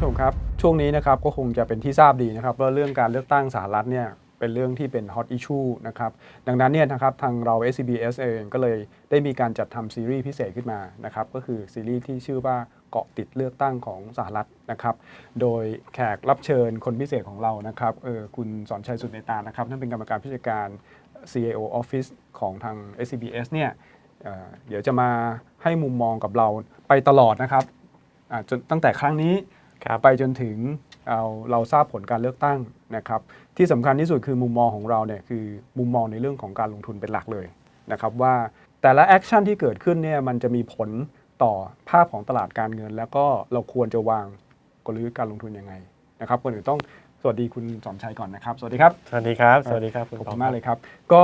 ผู้ชมครับ ช่วงนี้นะครับก็คงจะเป็นที่ทราบดีนะครับว่าเรื่องการเลือกตั้งสหรัฐเนี่ยเป็นเรื่องที่เป็น hot issue นะครับดังนั้นเนี่ยนะครับทางเรา SCBS เองก็เลยได้มีการจัดทำซีรีส์พิเศษขึ้นมานะครับก็คือซีรีส์ที่ชื่อว่าเกาะติดเลือกตั้งของสหรัฐนะครับ โดยแขกรับเชิญคนพิเศษของเรานะครับเออคุณสอนชัยสุดในตานะครับท่านเป็นกรรมการผู้จัดการ CAO Office ของทาง SCBS เนี่ยเเดี๋ยวจะมาให้มุมมองกับเราไปตลอดนะครับจนตั้งแต่ครั้งนี้ ไปจนถึงเราเราทราบผลการเลือกตั้งนะครับที่สำคัญที่สุดคือมุมมองของเราเนี่ยคือมุมมองในเรื่องของการลงทุนเป็นหลักเลยนะครับว่าแต่ละแอคชั่นที่เกิดขึ้นเนี่ยมันจะมีผลต่อภาพของตลาดการเงิน แล้วก็เราควรจะวางกลยุทธ์การลงทุนยังไงนะครับก่อนอื่นต้องสวัสดีคุณสอนชัยก่อนนะครับ สวัสดีครับ สวัสดีครับ สวัสดีครับขอบปคุณมากเลยครับ ก็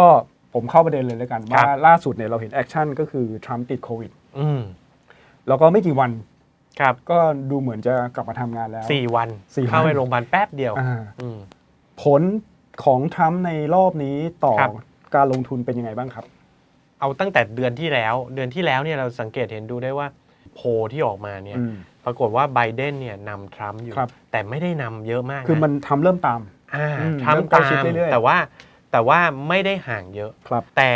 ผมเข้าประเด็นเลยแล้วกันครัว่าบล่าสุดเนี่ยเราเห็นแอคชั่นก็คือทรัมป์ติดโควิดอืมแล้วก็ไม่กี่วัน ครับก็ดูเหมือนจะกลับมาทำงานแล้ว สี่วันสี่วัน เข้าไปโรงพยาบาลแป๊บเดียวอ่าอืม ผลของทรัมป์ในรอบนี้ต่อครับ การลงทุนเป็นยังไงบ้างครับ เอาตั้งแต่เดือนที่แล้ว เดือนที่แล้วเนี่ยเราสังเกตเห็นดูได้ว่าโพลที่ออกมาเนี่ย อืม ปรากฏว่าไบเดนเนี่ยนำทรัมป์อยู่ ครับ แต่ไม่ได้นำเยอะมากะคือมันทำเริ่มตาม อ่าอืมทรัมเริ่มป์ใกล้ตาชิดมเรื่อยๆแต่ว่า แต่ว่าไม่ได้ห่างเยอะ ครับ แต่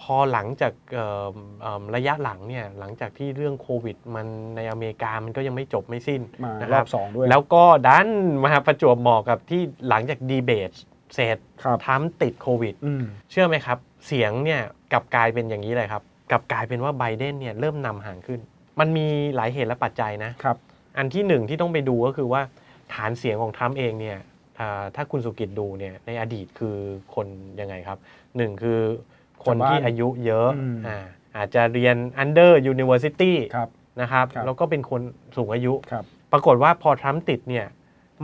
พอหลังจากเอ่อเอิ่มระยะหลังเนี่ยหลังจากที่เรื่องโควิด มันในอเมริกามันก็ยังไม่จบไม่สิ้นมานะรคอรับบสองด้วยแล้วก็ดันมาประจวบเหมาะกับที่หลังจากดีเบตเสร็จครับ ทรัมป์ติดโควิด อืม เชื่อไหมครับ เสียงเนี่ยกลับกลายเป็นอย่างนี้เลยครับกลับกลายเป็นว่าไบเดนเนี่ยเริ่มนำห่างขึ้น มันมีหลายเหตุและปัจจัยนะ ครับ อันที่หนึ่งที่ต้องไปดูก็คือว่าฐานเสียงของทรัมป์เองเนี่ยอ่า ถ้าคุณสุกิตดูเนี่ยในอดีตคือคนยังไงครับหนึ่งคือคนที่ชาวบ้านอายุเยอะอืมอ่าอาจจะเรียน under university ครับนะครับครับแล้วก็เป็นคนสูงอายุครับปรากฏว่าพอทรัมป์ติดเนี่ย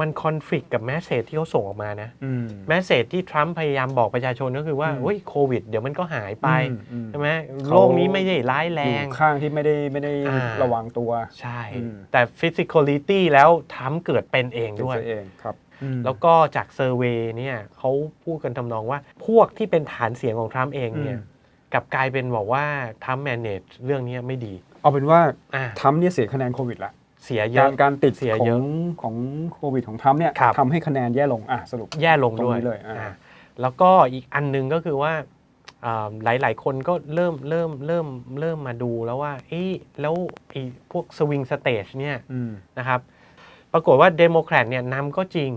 มันคอน FLICT กับแมสเซจที่เขาส่งออกมานะอืมแมสเซจที่ทรัมป์พยายามบอกประชาชนก็คือว่าอืมโอ้ยโควิด เดี๋ยวมันก็หายไปอืมอืมใช่ไหมเขาโรคนี้ไม่ได้ร้ายแรอยู่งข้างที่ไม่ได้ไม่ได้อ่าระวังตัว ใช่อืมแต่ physicality แล้วทรัมป์เกิดเป็นเองเป็นด้วยตัวเองครับอืม แล้วก็จากเซอร์เวยเนี่ยเขาพูดกันทำนองว่า พวกที่เป็นฐานเสียงของทรัมป์เองเนี่ยอืมกลับกลายเป็นบอกว่าทรัมป์ manage เรื่องนี้ไม่ดี เอาเป็นว่าอ่าทรัมป์เนี่ยเสียคะแนนโควิดละเสียเยกาอะรการติดเสียขอเยอะงของโควิดของทรัมป์เนี่ยครับทำให้คะแนนแย่ลงอะสรุปแย่ลงด้วยตรงนี้เลยอ่าอ่าแล้วก็อีกอันหนึงก็คือว่าอ่าหลายๆคนก็เริ่มเริ่มเริ่มเริ่มมาดูแล้วว่าเอ๊ะแล้วไอ้พวกสวิงสเตจเนี่ยอืมนะครับ ปรากฏว่าเดโมแครตเนี่ยนำก็จริง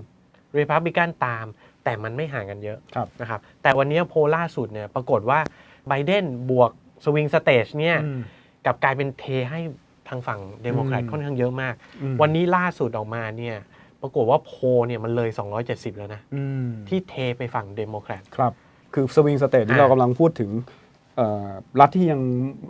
รีพับลิกันตาม แต่มันไม่ห่างกันเยอะครับ นะครับแต่วันนี้โพลล่าสุดเนี่ยปรากฏว่าไบเดนบวกสวิงสเตจเนี่ยอืม กลับกลายเป็นเทให้ทางฝั่งเดโมแครตอืม ค่อนข้างเยอะมาก อืมวันนี้ล่าสุดออกมาเนี่ยปรากฏว่าโพลเนี่ยมันเลย 270 แล้วนะ อืมที่เทไปฝั่งเดโมแครต ครับ คือสวิงสเตทที่อ่า เรากำลังพูดถึงเอ่อ รัฐที่ยัง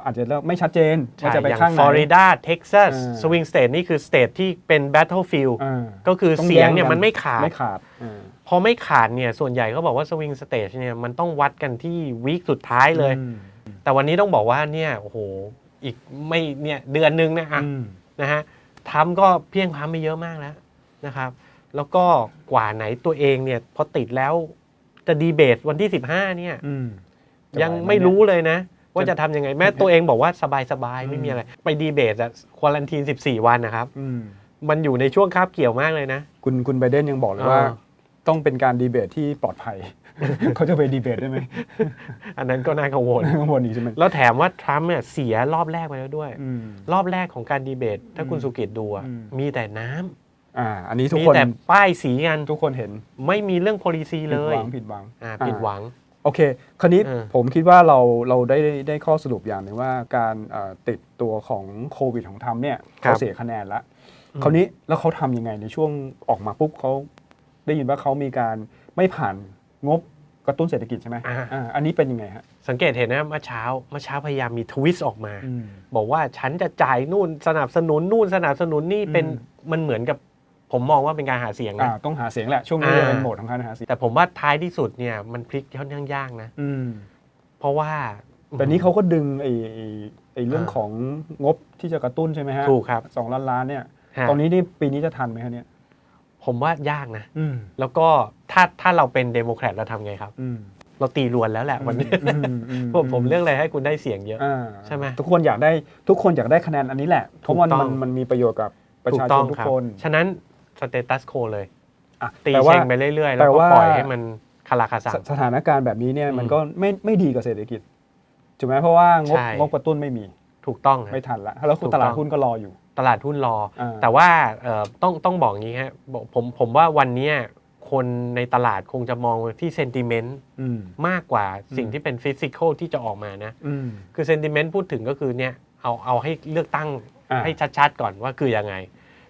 อาจจะไม่ชัดเจนว่าจะไปอย่างข้างไหนฟลอริดาเท็กซัสอ่าสวิงสเตทนี่คือสเตทที่เป็นแบทเทิลฟิลด์อ่าก็คือต้องเสียงเนี่ยแย่งกันมันไม่ขาดไม่ขาดอ่าพอไม่ขาดเนี่ยส่วนใหญ่เขาบอกว่าสวิงสเตทเนี่ยมันต้องวัดกันที่วีคสุดท้ายเลยอืมแต่วันนี้ต้องบอกว่าเนี่ยโอ้โหอีกไม่เนี่ยเดือนนึงนะอะอืมนะฮะทำก็เพียงพร้ำไปเยอะมากแล้วนะครับ แล้วก็กว่าไหนตัวเองเนี่ยพอติดแล้วจะดีเบตวันที่ 15เนี่ยอืม ยังไม่รู้เลยนะ ว่าจะทำยังไงแม้ตัวเองบอกว่าสบายๆไม่มีอะไร ไปดีเบตอะควอลันทีน 14 วันนะครับ อืมมันอยู่ในช่วงคาบเกี่ยวมากเลยนะ คุณคุณไบเดนยังบอกเลยว่า อ่า ต้องเป็นการดีเบตที่ปลอดภัย เขาจะไปดีเบตได้ไหมอันนั้นก็น่ากังวล ข้างบนอีกใช่ไหมแล้วแถมว่าทรัมป์เนี่ยเสียรอบแรกไปแล้วด้วย อืม รอบแรกของการดีเบต ถ้าคุณอืมสุกิตดูอะอืม มีแต่น้ำอ่า อันนี้ทุกมีคนแต่ป้ายสีกันทุกคนเห็นไม่มีเรื่อง policy ผิเลดหยวังผิดหวังอ่าอ่าผิดหวัง โอเค คราวนี้เออผมคิดว่าเราเราได้ได้ข้อสรุปอย่างหนึ่งว่าการเอ่อติดตัวของโควิดของทรัมป์เนี่ยครัเขาบเสียคะแนนละอืมคราวนี้แล้วเขาทำยังไงในช่วงออกมาปุ๊บเขาได้ยินว่าเขามีการไม่ผ่านงบกระตุ้นเศรษฐกิจใช่ไหมอ่า อ่าอันนี้เป็นยังไงฮะสังเกตเห็นนะเมื่อเช้าเมื่อเช้าพยายามมีทวิสต์ออกมาอืมบอกว่าฉันจะจ่ายนู่นสนับสนุนนู่นสนับสนุนนี่เป็นอืมมันเหมือนกับ ผมมองว่าเป็นการหาเสียงอ่านะต้องหาเสียงแหละ ช่วงนี้อ่าเป็นโหมดของการหาเสียงแต่ผมว่าท้ายที่สุดเนี่ยมันพลิกค่อนข้างยากนะ อืมเพราะว่า แต่นี้เขาก็ดึงไอ้ไอ้ไอ้เรื่องอ่า ของงบที่จะกระตุ้นใช่ไหมฮะถูกครับสองล้านล้านเนี่ย ฮะตอนนี้นี่ปีนี้จะทันไหมคะเนี่ย ผมว่ายากนะ อืมแล้วก็ถ้าถ้าเราเป็นเดโมแครตเราทำไงครับ อืมเราตีรวนแล้วแหละวันนี้ อืมอืผมผมเรื่องอะไรให้คุณได้เสียงเยอะ อ่าใช่ไหมทุกคนอยากได้ทุกคนอยากได้คะแนนอันนี้แหละเพราะมันถูกต้องมันมันมีประโยชน์กับประชาชนทุกรับ คน ฉะนั้น สเตตัสโคเลยอะตีแปลว่าเชงไปเรื่อยๆ แล้วแปลก็ว่าปล่อยให้มันคาราคาซัสงสถานการณ์แบบนี้เนี่ยอืมมันก็ไม่ไม่ดีกับเศรษฐกิจถูกไหมเพราะว่างบใช่งบกระตุ้นไม่มีถูกต้องฮะไม่ทันละแล้วถูกตลาดต้องหุ้นก็รออยู่ ตลาดหุ้นรออ่าแต่ว่าเอ่อต้องต้องบอกงี้ฮะบอกผมผมว่าวันเนี้ยคนในตลาดคงจะมองที่เซนติเมนต์อืมมากกว่าสิ่งอืมที่เป็นฟิสิกอลที่จะออกมานะอืมคือเซนติเมนต์พูดถึงก็คือเนี่ยเอาเอาให้เลือกตั้งอ่าให้ชัดๆก่อนว่าคือยังไง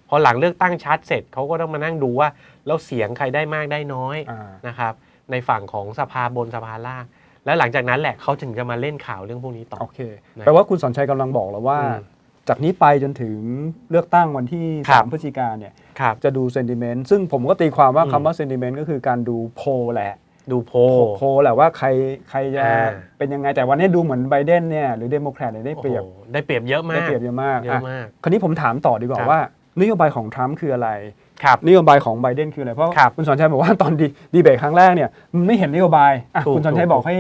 พอหลังเลือกตั้งชัดเสร็จเขาก็ต้องมานั่งดูว่า แล้วเสียงใครได้มากได้น้อยอ่านะครับในฝั่งของสภาบนสภาล่าง แล้วหลังจากนั้นแหละเขาถึงจะมาเล่นข่าวเรื่องพวกนี้ต่อโอเคนะแปลว่าคุณสอนชัยกำลังบอกแล้วว่าอืมจากนี้ไปจนถึงเลือกตั้งวันที่ครับ3พฤศจิกาเนี่ยครับจะดูเซนติเมนต์ซึ่งผมก็ตีความว่าอืมคำว่าเซนติเมนต์ก็คือการดูโพลแหละดูโพลโพลแหละว่าใครใครจะอ่าเป็นยังไงแต่วันนี้ดูเหมือนไบเดนเนี่ยหรือเดโมแครตเนี่ยได้เปรียบโอ้โหได้เปรียบเยอะมากได้เปรียบเยอะมากเยอะอะมาก คราวนี้ผมถามต่อดีกว่าครับว่า นโยบายของทรัมป์คืออะไรครับนโยบายของไบเดนคืออะไร เพราะครับคุณสอนชัยบอกว่าตอนดีดีเบตครั้งแรกเนี่ยมันไม่เห็นนโยบายอะถูกคุณสอนชัยถูกบอกให้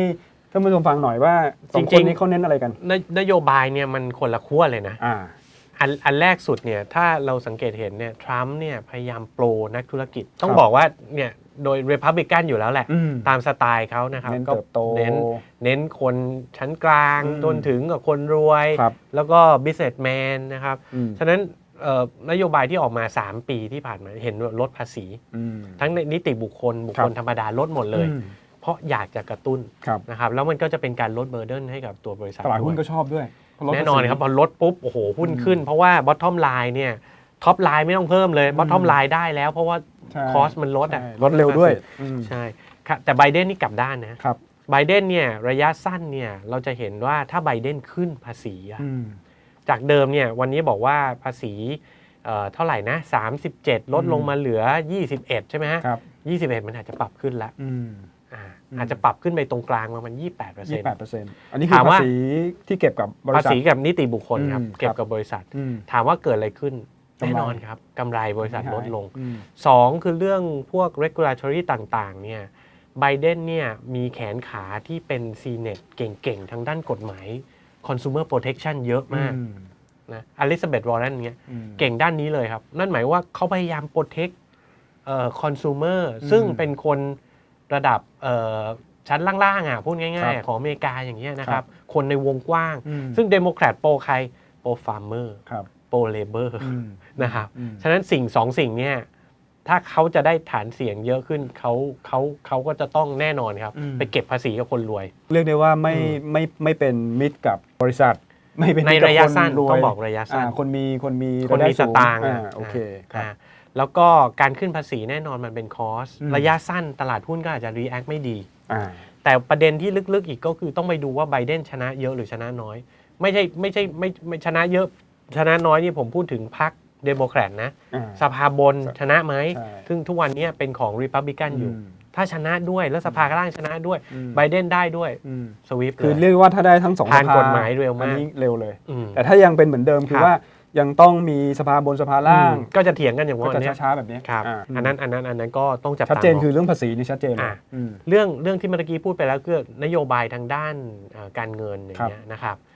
ท่านผู้ชมฟังหน่อยว่าสองจริคนงๆนี้เขาเน้นอะไรกันนนโยบายเนี่ยมันคนละขั้วเลยนะอ่าอันอันแรกสุดเนี่ยถ้าเราสังเกตเห็นเนี่ยทรัมป์เนี่ยพยายามโปรนักธุรกิจ ต้องครับบอกว่าเนี่ยโดย Republican อยู่แล้วแหละอืมตามสไตล์เขานะครับเน้นก็เติบโตเน้นเน้นคนชั้นกลางอืมจนถึงกับคนรวยครับแล้วก็ businessman นะครับอืมฉะนั้นเอ่อ นโยบายที่ออกมา 3 ปีที่ผ่านมาเห็นว่าลดภาษีอืมทั้งในนิติบุคคล บุคคลครับธรรมดาลดหมดเลยอืมเพราะอยากจะกระตุ้นครับนะครับแล้วมันก็จะเป็นการลดเบอร์เดนให้กับตัวบริษัทตลาดหุ้นด้วยก็ชอบด้วยเพราะลดแน่นอนภาษีครับพอลดปุ๊บโอ้โหหุ้นอืมขึ้น เพราะว่าบอททอมไลน์เนี่ยท็อปไลน์ไม่ต้องเพิ่มเลยอืมบอททอมไลน์ได้แล้ว เพราะว่าใช่คอสมันลดอะใช่ลดเร็วด้วยอืมใช่ครับแต่ไบเดนนี่กลับด้านนะครับไบเดนเนี่ยระยะสั้นเนี่ยเราจะเห็นว่าถ้าไบเดนขึ้นภาษีอะอืม จากเดิมเนี่ยวันนี้บอกว่าภาษีเอ่อเท่าไหร่นะ 37 ลดลงมาเหลือ 21 ใช่ไหมฮะครับ21 มันอาจจะปรับขึ้นละอืมอ่าอืมอาจจะปรับขึ้นไปตรงกลางประมาณ28%ยี่แปดเปอร์เซ็นต์อันนี้คือถามภาว่าษีที่เก็บกับบริภาษัทษีกับนิติบุคคลครับอืมเก็บครับกับบริษัทอืมถามว่าเกิดอะไรขึ้นกำไรแน่นอนครับกำไรบริษัทลดลงอืม2คือเรื่องพวก regulatory ต่างๆ เนี่ยไบเดนเนี่ยมีแขนขาที่เป็น c n e t เก่งๆ ทางด้านกฎหมาย consumer protection เยอะมากอืมนะอลิซาเบธวอร์เรนเนี่ยอืมเก่งด้านนี้เลยครับ นั่นหมายว่าเขาพยายาม protect เอ่อ consumer อืมซึ่งเป็นคนระดับเอ่อชั้นล่างๆอะพูดง่ายครัๆบของอเมริกาอย่างเงี้ยนะคครัรับบคนในวงกว้างอืมซึ่งเดโมแครตโปรใครโปรฟาร์มเมอร์ครับโปรเลเบอร์อืมนะครับอืมฉะนั้นสิ่งสองสิ่งเนี่ยถ้าเขาจะได้ฐานเสียงเยอะขึ้นเขาเขาเขาก็จะต้องแน่นอนครับอืมไปเก็บภาษีกับคนรวย เรียกได้ว่าไม่อืมไม่ไม่เป็นมิตรกับ บริษัทไม่เป็นในมิตกับระยะคสั้นรวยต้องบอกระยะสั้นอ่าคนมีคนมีคนรายมีได้สสูตางค์อ่าอะโอเคครับอ่าแล้วก็การขึ้นภาษีแน่นอนมันเป็นคอสอืมระยะสั้นตลาดหุ้นก็อาจจะรีแอคไม่ดีอ่าแต่ประเด็นที่ลึกๆอีกก็คือต้องไปดูว่าไบเดนชนะเยอะหรือชนะน้อย ไม่ใช่ไม่ใช่ไม่ไม่ชนะเยอะชนะน้อยนี่ผมพูดถึงพรรคเดโมแครตนะอ่าสภาบนชนะไหมใช่ซึ่งทุกวันนี้เป็นของริพับลิกันอยู่ม ถ้าชนะด้วยแล้วสภาข้างล่างชนะด้วยอืม ไบเดนได้ด้วยอืมสวิฟคือเรียกว่าถ้าได้ทั้งสองผ่านสภกฎหมายเร็วมากอันนี้เร็วเลย อืม แต่ถ้ายังเป็นเหมือนเดิมคือครับ ว่ายังต้องมีสภาบนสภาล่างก็จะเถียงกันอย่างก็ว่าจะเนี้ยช้าๆแบบนี้ครับาอันนั้นอันนั้นอันนั้นก็ต้องจับชัดตาเจนมอง คือเรื่องภาษีนี่ชัดเจนเลยอะ อืม เรื่องเรื่องที่เมื่อกี้พูดไปแล้วคือนโยบายทางด้านเอ่อการเงินอย่างเงี้ยนะครับอ่า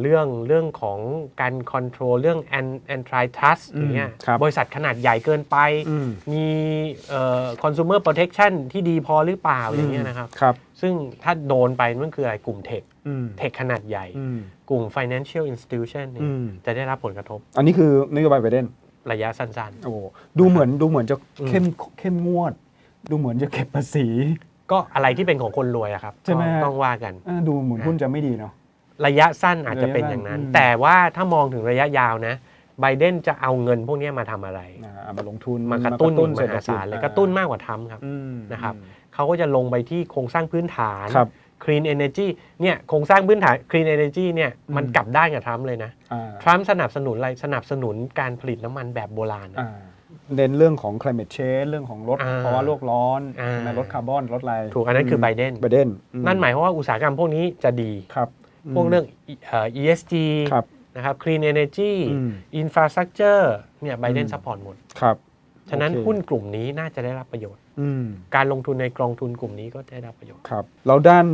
เรื่องเรื่องของการคอนโทรลเรื่อง an- antitrust อืมอย่างเงี้ยครับบริษัทขนาดใหญ่เกินไปอืมมีเอ่อ consumer protection ที่ดีพอหรือเปล่าอย่างเงี้ยนะครับครับซึ่งถ้าโดนไปมันคืออะไรกลุ่มเทคอืมเทคขนาดใหญ่อืมกลุ่ม financial institution เนี่ยอืมจะได้รับผลกระทบ อันนี้คือนโยบายไบเดนระยะสั้นโอ้ดูเหมือนดูเหมือนจะอืมเข้มเข้มงวด ดูเหมือนจะเก็บภาษีๆก็อะไรที่เป็นของคนรวยอะครับ ใช่ไหมก็ฮะต้องว่ากันอ่าดูเหมือนหุ้นจะไม่ดีเนาะ ระยะสั้นอาจจะเป็นอย่างนั้นระยะสั้นอืมแต่ว่าถ้ามองถึงระยะยาวนะไบเดนจะเอาเงินพวกนี้มาทำอะไรอ่าเอามาลงทุนมากระตุ้นมเศรษฐหากิจศาลเลยกระตุ้นมากกว่าทำครับอืมนะครับเขาก็จะลงไปที่โครงสร้างพื้นฐานครับ Clean Energy เนี่ยโครงสร้างพื้นฐาน Clean Energy เนี่ยมันอืมกลับด้านกับทรัมป์เลยนะอ่าทรัมป์สนับสนุนอะไรสนับสนุนการผลิตน้ำมันแบบโบราณนะอ่าเน้นเรื่องของ climate change เรื่องของลดอ่าภาวะโลกร้อนอ่าใช่ไหมลดคาร์บอนลดอะไรถูกอันนั้นคือไบเดนไบเดนอืนั่นหมายความว่าอุตสาหกรรมพวกนี้จะดีครับ พวกเรื่องเอ่อ ESG ครับ นะครับ Clean Energy อืม Infrastructure เนี่ยไบเดนอืมซัพพอร์ตหมด ครับ ฉะนั้นโอเค หุ้นกลุ่มนี้น่าจะได้รับประโยชน์ อืมการลงทุนในกองทุนกลุ่มนี้ก็ได้รับประโยชน์ ครับ แล้วด้าน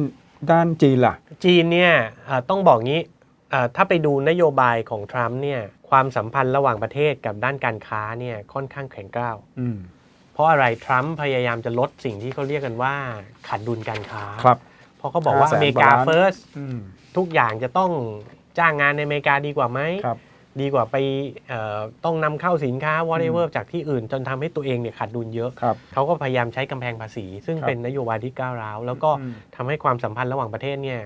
ด้านจีนล่ะ จีนเนี่ยเอ่อต้องบอกงี้เอ่อถ้าไปดูนโยบายของทรัมป์เนี่ยความสัมพันธ์ระหว่างประเทศกับด้านการค้าเนี่ยค่อนข้างแข็งกร้าว อืมเพราะอะไรทรัมป์พยายามจะลดสิ่งที่เขาเรียกกันว่าขาดดุลการค้า ครับ เพราะเขาบอกว่า500,000อเมริกาล้าน เฟิร์สอืม ทุกอย่างจะต้องจ้างงานในอเมริกาดีกว่าไหมครับ ดีกว่าไปเอ่อต้องนำเข้าสินค้า whatever จากที่อื่น จนทำให้ตัวเองเนี่ยขาดดุลเยอะครับเขาก็พยายามใช้กำแพงภาษี ซึ่งครับเป็นนโยบายที่ก้าวร้าว แล้วก็อืมทำให้ความสัมพันธ์ระหว่างประเทศเนี่ย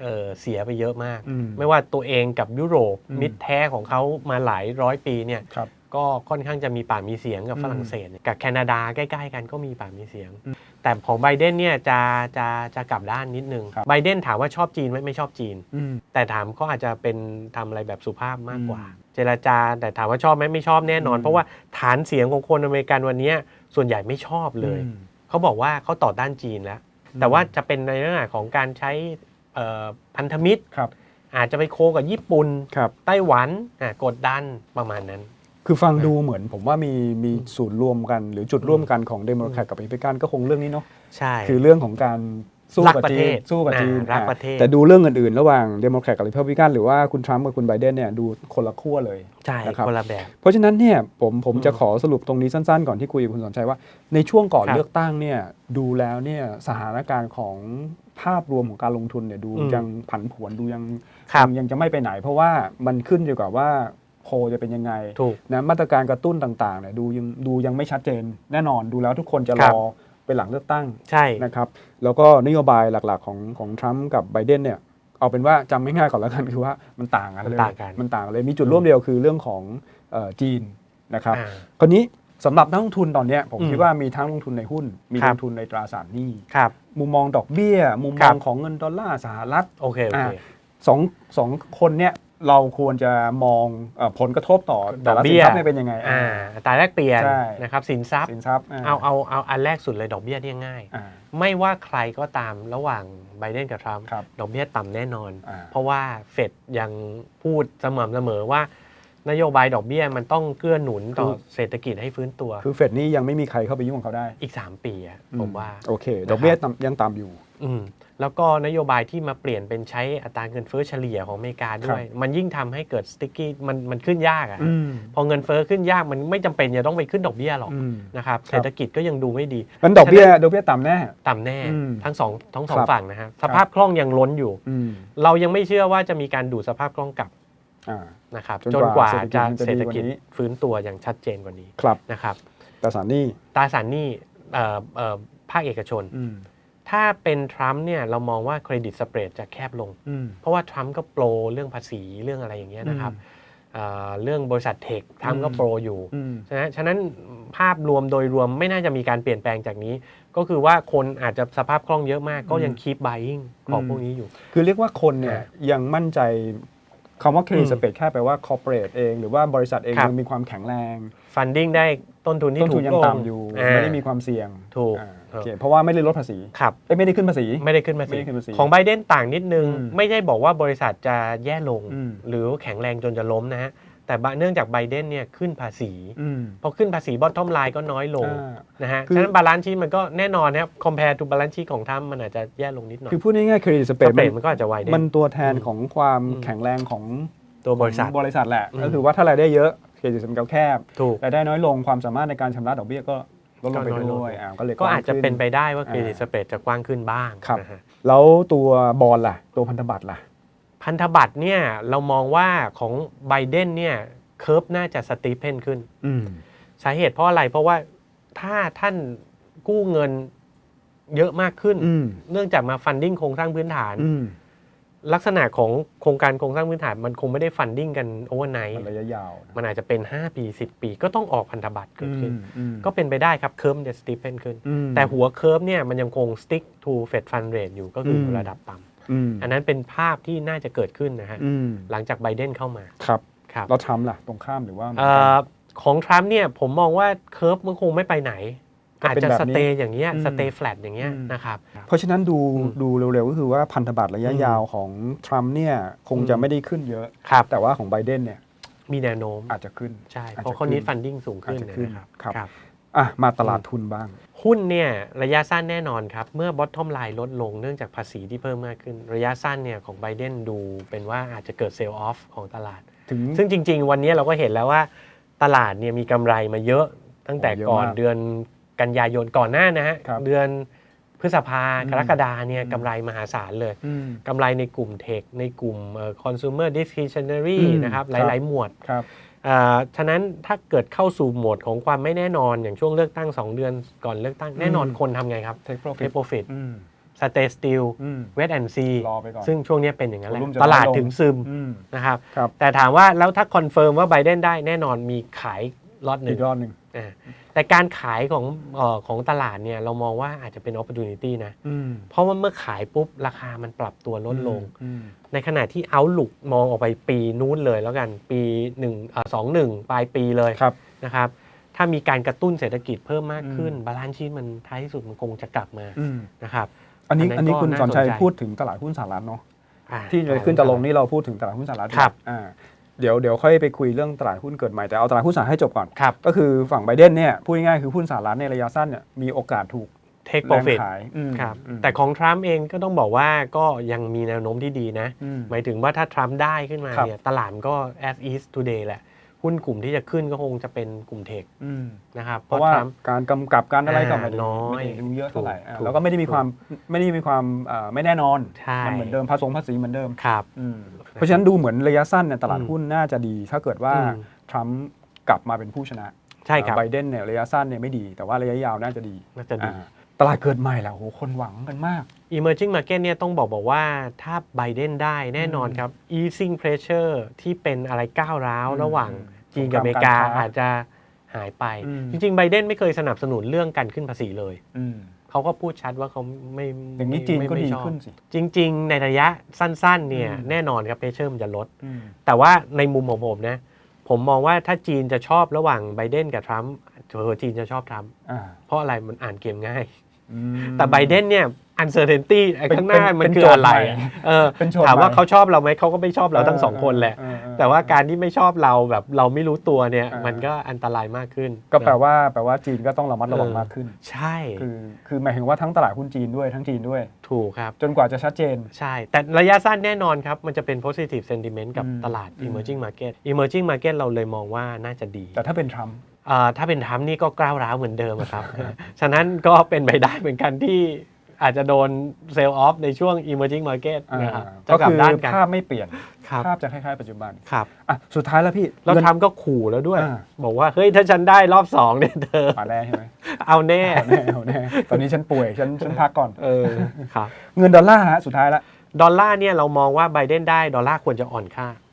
เอ่อเสียไปเยอะมากอืมไม่ว่าตัวเองกับยุโรปอืมมิตรแท้ของเขามาหลายร้อยปีเนี่ยครับก็ค่อนข้างจะมีปากมีเสียงกับอืมฝรั่งเศส กับแคนาดาใกล้ ๆ กันก็มีปากมีเสียงอืม แต่ของไบเดนเนี่ยจะจะจะกลับด้านนิดนึงครับไบเดนถามว่าชอบจีนไหมไม่ชอบจีนอืมแต่ถามก็อาจจะเป็นทำอะไรแบบสุภาพมากกว่าอืมเจรจาแต่ถามว่าชอบไหมไม่ชอบแน่นอน อืม เพราะว่าฐานเสียงของคนอเมริกันวันเนี้ยส่วนใหญ่ไม่ชอบเลยอืมเขาบอกว่าเขาต่อต้านจีนแล้วอืมแต่ว่าจะเป็นในเรื่องของการใช้เอ่อพันธมิตร ครับอาจจะไปโคกับญี่ปุ่น ครับ ไต้หวันอะกดดันประมาณนั้น คือฟังดูเหมือนผมว่ามีมีศูนย์รวมกัน หรือจุดร่วมกันของเดโมแครตกับรีพับลิกันก็คงเรื่องนี้เนาะใช่คือเรื่องของการสู้รักกับประจีเทนศสู้กับอ่าจีนรักอ่าประเทศแต่ดูเรื่องอื่นๆ ระหว่างเดโมแครตกับรีพับลิกันหรือว่าคุณทรัมป์กับคุณไบเดนเนี่ยดูคนละขั้วเลยใช่นะครับคนละแบบเพราะฉะนั้นเนี่ยผมผมอืมจะขอสรุปตรงนี้สั้นๆ ก่อนที่คุยกับคุณสนชัยว่า ในช่วงก่อนครับเลือกตั้งเนี่ยดูแล้วเนี่ยสถานการณ์ของภาพรวมของการลงทุนเนี่ยดูอืมยังผันผวนดูยังครับยังยังจะไม่ไปไหน เพราะว่ามันขึ้นอยู่กับว่า โพลจะเป็นยังไงถูกนะมาตรการกระตุ้นต่างๆเนี่ยดูยังดูยังไม่ชัดเจนแน่นอนดูแล้วทุกคนจะครรับอไปหลังเลือกตั้งใช่นะครับแล้วก็นโยบายหลักๆของของทรัมป์กับไบเดนเนี่ยเอาเป็นว่าจำไม่ง่ายก่อนแล้วกันคือว่ามันต่างกันมันเลยต่างกันมันต่างกันเลยมีจุดร่วมเดียวคือเรื่องของเอ่อจีนนะครับอ่าคราวนี้สำหรับนักลงทุนตอนเนี้ยผมอืมคิดว่ามีทั้งลงทุนในหุ้น มีครัลบงทุนในตราสารหนี้ครับมุมมองดอกเบี้ย มุมคมรัองบของเงินดอลลาร์สหรัฐโอเคโอเคอ่าสองสองคนเนี่ย เราควรจะมองเออผลกระทบต่อแต่ละดอกเบี้สินยทรัพย์เนี่ยเป็นยังไงอ่าอัตราแลกเปลี่ยนใช่นะครับสินทรัพย์สินทรัพย์เอาเอาเอาอันแรกสุดเลยดอกเบี้ยเนี่ยง่ายอ่าไม่ว่าใครก็ตามระหว่างไบเดนกับทรัมป์ครับดอกเบี้ยต่ำแน่นอนอ่าเพราะว่าเฟดยังพูดสม่ำเสมอว่า นโยบายดอกเบี้ยมันต้องเกื้อหนุนต่อคือเศรษฐกิจให้ฟื้นตัว คือเฟดนี่ยังไม่มีใครเข้าไปยุ่งกับเขาได้ อีก 3 ปีอะผมว่า โอเค ดอกเบี้ยต่ำยังต่ำอยู่ อืมแล้วก็นโยบายที่มาเปลี่ยนเป็นใช้อัตราเงินเฟ้อเฉลี่ยของอเมริกาด้วย มันยิ่งทำให้เกิดสติ๊กกี้มันมันขึ้นยากอะอืมพอเงินเฟ้อขึ้นยากมันไม่จำเป็นจะต้องไปขึ้นดอกเบี้ยหรอกอืมนะครับครับเศรษฐกิจก็ยังดูไม่ดีมันดอกเบี้ยดอกเบี้ยต่ำแน่ต่ำแน่อืมทั้งสองทั้งสองครับฝั่งนะฮะสภาพคล่องยังล้นอยู่อืมเรายังไม่เชื่อว่าจะมีการดูดสภาพคล่องกลับ อ่า นะครับจนจนกกว่าว่าจะเศเศรรษษฐฐกิกิจจมันจะดีกว่านี้ ฟื้นตัวอย่างชัดเจนกว่านี้ครับนะครับตราสารหนี้ตราสารหนี้เอ่อเอ่อภาคเอกชน อืมถ้าเป็นทรัมป์เนี่ยเรามองว่าเครดิตสเปรดจะแคบลง อืมเพราะว่าทรัมป์ก็โปรเรื่องภาษีเรื่องอะไรอย่างเงี้ยนะครับเอ่อเรื่องบริษัทเทคทรัมป์ก็อืมโปรอยู่ อืม ฉะนั้นฉะนั้นภาพรวมโดยรวมไม่น่าจะมีการเปลี่ยนแปลงจากนี้ ก็คือว่าคนอาจจะสภาพคล่องเยอะมากก็ยังคีป buying ของอืมพวกนี้อยู่ คือเรียกว่าคนเนี่ยยังมั่นใจ คำว่าเครดิตอืมสเปดแค่แปลว่าคอร์เปอเรทเอง หรือว่าบริษัทเองครับยังมีความแข็งแรง funding ได้ต้นทุนที่ต้นถูทุนกยังลง ต่ำอยู่าไม่ได้มีความเสี่ยงถูกอ่าโอเคเพราะว่าไม่ได้ลดภาษีครับ เอ้ยไม่ได้ขึ้นภาษี ไม่ได้ขึ้นภาไม่ได้ขึ้นภาษีษีของไบเดนต่างนิดนึง อืมไม่ได้บอกว่าบริษัทจะแย่ลง อืม หรือแข็งแรงจนจะล้มนะฮะ แต่บะเนื่องจากไบเดนเนี่ยขึ้นภาษีอืมพอขึ้นภาษีบอททอมไลน์ก็น้อยลงอ่านะฮะคือฉะนั้นบาลานซ์ชีมันก็แน่นอนนะครับ compare to บาลานซ์ชีของทรัมป์มันอาจจะแย่ลงนิดหน่อย คือพูดง่ายๆเครดิตสเปสดเปรดมันก็อาจจะไวได้มันตัวแทนอืมของความอืมแข็งแรงของตัวบริษัทของบริษัทแหละอืมก็คือว่าถ้ารายได้เยอะเครดิตสเปดแคบถูกรายได้น้อยลงความสามารถในการชำระดอกเบี้ยก็ลดลงไปก็น้อยลงด้วยอ่าก็เลยก็อาจจะว้งขึ้เป็นไปได้ว่าอ่าเครดิตสเปรดจะกว้างขึ้นบ้างครับนะฮะแล้วตัวบอลล่ะ ตัวพันธบัตรล่ะ พันธบัตรเนี่ยเรามองว่าของไบเดนเนี่ยเคอร์ฟน่าจะสตีเพนขึ้นอืมสาเหตุเพราะอะไรเพราะว่าถ้าท่านกู้เงินเยอะมากขึ้นอืมเนื่องจากมาฟันดิ้งโครงสร้างพื้นฐานอืมลักษณะของโครงการโครงสร้างพื้นฐานมันคงไม่ได้ฟันดิ้งกันโอเวอร์ไนท์มันระยะยาวนะมันอาจจะเป็น 5 ปี 10 ปี ก็ต้องออกพันธบัตรเกิดขึ้นอืมอืมก็เป็นไปได้ครับเคิร์ฟจะสตีเพนขึ้นอืมแต่หัวเคิร์ฟเนี่ยมันยังคง stick to Fed Fund Rate อยู่ก็คืออมระดับต่อืมำ อันนั้นเป็นภาพที่น่าจะเกิดขึ้นนะฮะอืมหลังจากไบเดนเข้ามาครับครับแล้วทรัมป์ล่ะ ตรงข้ามหรือว่าเหมือนเอ่กันอของทรัมป์เนี่ยผมมองว่าเคิร์ฟมันคงไม่ไปไหนก็อาจเป็นจะแบบสนี้เตย์อย่างเงี้ยอืมสเตย์แฟลตอย่างเงี้ยอืมนะครับเพราะฉะนั้นดูอืมดูเร็วๆ ก็คือว่าพันธบัตรระยะอืมยาวของทรัมป์เนี่ยคงอืมจะไม่ได้ขึ้นเยอะครับแต่ว่าของไบเดนเนี่ยมีแนวโน้มอาจจะขึ้นใช่อาจจะเพราะเขานี้ขึ้นฟันดิ้งสูงขึ้นอาจจะขึ้นนะครับครับครับ อะมาตลาดทุนบ้าง หุ้นเนี่ยระยะสั้นแน่นอนครับ เมื่อบอททอมไลน์ลดลงเนื่องจากภาษีที่เพิ่มมากขึ้น ระยะสั้นเนี่ยของไบเดนดูเป็นว่าอาจจะเกิดเซลล์ออฟของตลาด ถึง ซึ่งจริง ๆ วันนี้เราก็เห็นแล้วว่าตลาดเนี่ยมีกำไรมาเยอะตั้งแต่โอ้เยอะก่อนมากเดือนกันยายนก่อนหน้านะฮะครับเดือนพฤษภาอืมกรกฎาเนี่ยอืม กำไรมหาศาลเลย อืม กำไรในกลุ่มเทคในกลุ่มเอ่อ consumer discretionary อืมนะครับครับหลาย ๆ หมวด ครับอ่า ฉะนั้นถ้าเกิดเข้าสู่โหมดของความไม่แน่นอนอย่างช่วงเลือกตั้ง 2 เดือนก่อนเลือกตั้งแน่นอนอืมคนทำไงครับ take profit take profit อืม stay still อืม wait and see รอไปก่อนซึ่งช่วงนี้เป็นอย่างนั้นแหละวอลุ่มจะตลาดน้อยลงถึงซึมอืมนะครับครับ แต่ถามว่าแล้วถ้าคอนเฟิร์มว่าไบเดนได้แน่นอนมีขายล็อตหอีนึ่งกรอบหนึ่งอ่า แต่การขายของเออของตลาดเนี่ยเรามองว่าอาจจะเป็น opportunity นะ อืมเพราะว่าเมื่อขายปุ๊บ ราคามันปรับตัวลดลง อืมในขณะที่เอาลุกมองออกไปปีนู้นเลยแล้วกันปี1นึ่งสองหนึ่งปลายปีเลยครับ นะครับ ถ้ามีการกระตุ้นเศรษฐกิจเพิ่มมากขึ้นอืมบาลานซ์ชีตมันท้ายที่สุดมันคงจะกลับมาอืมนะครับ อันนี้อัอันนนั้นนี้คุณก็สอนชัยน่าสนใจ พูดถึงตลาดหุ้นสหรัฐเนาะอ่า ที่จะขึ้นจะลงนี่เราพูดถึงตลาดหุ้นสหรัฐครับ อ่า เดี๋ยวเดี๋ยวค่อยไปคุยเรื่องตลาดหุ้นเกิดใหม่แต่เอาตลาดหุ้นสหรัฐให้จบก่อน ครับ ก็คือฝั่งไบเดนเนี่ยพูดง่ายๆคือหุ้นสหรัฐในระยะสั้นเนี่ยมีโอกาสถูก take แรง profit ขายอืมครับอืม แต่ของทรัมป์เองก็ต้องบอกว่าก็ยังมีแนวโน้มที่ดีนะ อืมหมายถึงว่าถ้าทรัมป์ได้ขึ้นมาครับ เนี่ยตลาดมันก็ as is today แหละ หุ้นกลุ่มที่จะขึ้นก็คงจะเป็นกลุ่มเทคอืม นะครับ เพราะว่าทรัมป์การกำกับการอะไรก็อ่าไม่ได้น้อยไม่ได้ดูเยอะเท่าไหร่ถูกอ่าถูกแล้วก็ไม่ได้มีความไม่ได้มีความเอ่อไม่แน่นอนใช่ มันเหมือนเดิมภาษีภาษีเหมือนเดิมครับ อืมเพราะฉะนั้นดูเหมือนระยะสั้นเนี่ยตลาดอืมหุ้นน่าจะดี ถ้าเกิดว่าอืม ทรัมป์กลับมาเป็นผู้ชนะใช่ครับ ไบเดนเนี่ยระยะสั้นเนี่ยไม่ดี แต่ว่าระยะยาวน่าจะดีน่าจะดี อ่าตลาดเกิดใหม่แหละโหคนหวังกันมาก emerging market เนี่ยต้องบอกบอกว่าถ้าไบเดนได้แน่นอนครับ easing pressure ที่เป็นอะไรก้าวร้าวอืมระหว่างอืมจีนกับอเมริกาสงครามการค้าอาจจะหายไปอืมจริงๆไบเดนไม่เคยสนับสนุนเรื่องการขึ้นภาษีเลยอืมเขาก็พูดชัดว่าเขาไม่อย่างนี้ไม่จีนไม่ก็ไม่ดีชอบขึ้นสิ จริง ๆ ในระยะสั้น ๆ เนี่ยอืมแน่นอนครับเพชเชอร์มันจะลดอืมแต่ว่าในมุมของผมนะ ผมมองว่าถ้าจีนจะชอบระหว่างไบเดนกับทรัมป์เออจีนจะชอบทรัมป์อ่าเพราะอะไรมันอ่านเกมง่ายอืมแต่ไบเดนเนี่ย uncertainty ไอ้เป็นข้างหน้าเป็นมันเป็นคือโจทย์อะไรใหม่อะเออเป็นโจทย์ถามว่าใหม่เขาชอบเราไหมเขาก็ไม่ชอบเราทั้งสองคนแหละเออเออแต่ว่าการที่ไม่ชอบเราแบบเราไม่รู้ตัวเนี่ย เออ มันก็อันตรายมากขึ้นก็แปลนะว่าแปลว่าจีนก็ต้องระมัดระวังเออมากขึ้น ใช่คือคือหมายถึงว่าทั้งตลาดหุ้นจีนด้วยทั้งจีนด้วย ถูกครับ จนกว่าจะชัดเจน ใช่ แต่ระยะสั้นแน่นอนครับ มันจะเป็น positive sentiment กับอืมตลาด อืม emerging market emerging market เราเลยมองว่าน่าจะดีแต่ถ้าเป็นทรัมป์ อ่าถ้าเป็นทรัมป์นี่ก็กล้าวร้าวเหมือนเดิมอะครับ ฉะนั้นก็เป็นไปได้เหมือนกันที่ อาจจะโดนเซลล์ออฟในช่วง emerging market อ่านะครับจะก็กลับคือด้านกันภาพไม่เปลี่ยนครับภาพจะคล้ายๆปัจจุบันครับอะสุดท้ายแล้วพี่แล้วเงินทรัมป์ก็ขู่แล้วด้วยอ่าบอกว่าเฮ้ยถ้าฉันได้รอบสองเนี่ยเธอมาแน่ใช่ไหมเอาแน่เอาแน่เอาแน่ตอนนี้ฉันป่วยฉันฉันพักก่อนเออครับเงินดอลลาร์ฮะสุดท้ายละดอลลาร์เนี่ยเรามองว่าไบเดนได้ดอลลาร์ควรจะอ่อนค่าอืม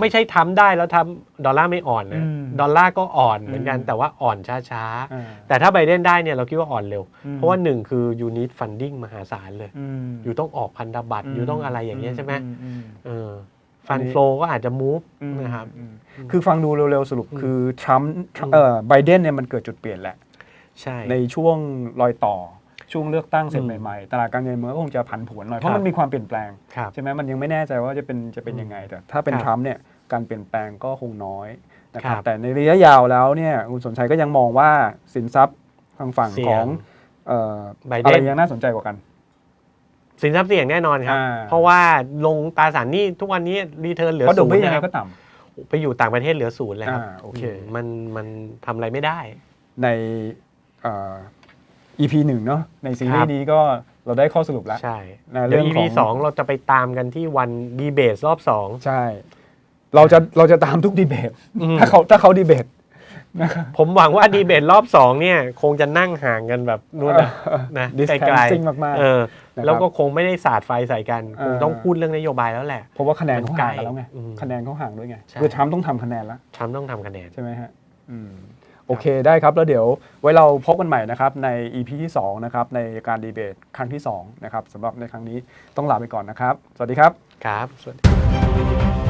ไม่ใช่ทำได้แล้วทำดอลลาร์ไม่อ่อนนะอืมดอลลาร์ก็อ่อนเหมือนกันอืมแต่ว่าอ่อนช้าอ่าๆ แต่ถ้าไบเดนได้เนี่ยเราคิดว่าอ่อนเร็วอืมเพราะว่าหนึ่งคือยูนิตฟันดิ้งมหาศาลเลยอืมอยู่ต้องออกพันธบัตรอืมอยู่ต้องอะไรอย่างเงี้ยใช่ไหมอือืมเอออัฟันนนี้โฟลก็อาจจะมูฟอืมนะครับอืมคือฟังดูเร็วๆ สรุปอืมคือทรัมป์อืมเอ่อไบเดนเนี่ยมันเกิดจุดเปลี่ยนแหละใช่ในช่วงรอยต่อ ช่วงเลือกตั้งเสร็จอืมใหม่ๆ ตลาดการเงินมันก็คงจะผันผวนหน่อย เพครัราะบ มันมีความเปลี่ยนแปลง ครับ ใช่ไหมมันยังไม่แน่ใจว่าจะเป็นจะเป็นยังไง แต่ถ้าเป็นครับทรัมป์เนี่ยการเปลี่ยนแปลงก็คงน้อยนะครัครับบแต่ในระยะยาวแล้วเนี่ยคุณสนชัยก็ยังมองว่าสินทรัพย์ทางฝั่งเสี่ขยง องเอ่อไบเดนอะไรยังน่าสนใจกว่ากัน สินทรัพย์เสี่ยงแน่นอนครับ อ่า เพราะว่าลงตราสารหนี้ทุกวันนี้รีเทิร์นเหลือเพราะดศูอกนเบี้ยย์ยังนะไงครับก็ต่ไปอยู่ต่างประเทศเหลือศูนย์เลยครับอ่าโอเค มมันมันทำอะไรไม่ได้ำในเอ่อ EP หนึ่งเนาะในซีรีครับส์นี้ก็เราได้ข้อสรุปแล้วใช่นะเดี๋ยวเรื่อง EP ของสองเราจะไปตามกันที่วันดีเบตรอบสองใช่ เราจะเราจะตามทุกดีเบตอืมถ้าเขาถ้าเขาดีเบตนะครับผมหวังว่าดีเบตรอบสองเนี่ย คงจะนั่งห่างกันแบบนู่นนะนะดิสไกแทนลซิ่งมากๆเออนะครับแล้วก็คงไม่ได้สาดไฟใส่กันเอคองต้องพูดเรื่องนโยบายแล้วแหละๆเพราะว่าคะแนนเขาห่างกันแล้วไงอืมคะแนนเขาห่างด้วยไงใช่คือทรัมป์ต้องทำคะแนนแล้วทรัมป์ต้องทำคะแนนใช่ไหมฮะอืม โอเคได้ครับ แล้วเดี๋ยวไว้เราพบกันใหม่นะครับใน EP ที่ 2 นะครับ ในการดีเบตครั้งที่ 2 นะครับสำหรับในครั้งนี้ต้องลาไปก่อนนะครับ สวัสดีครับ ครับ สวัสดี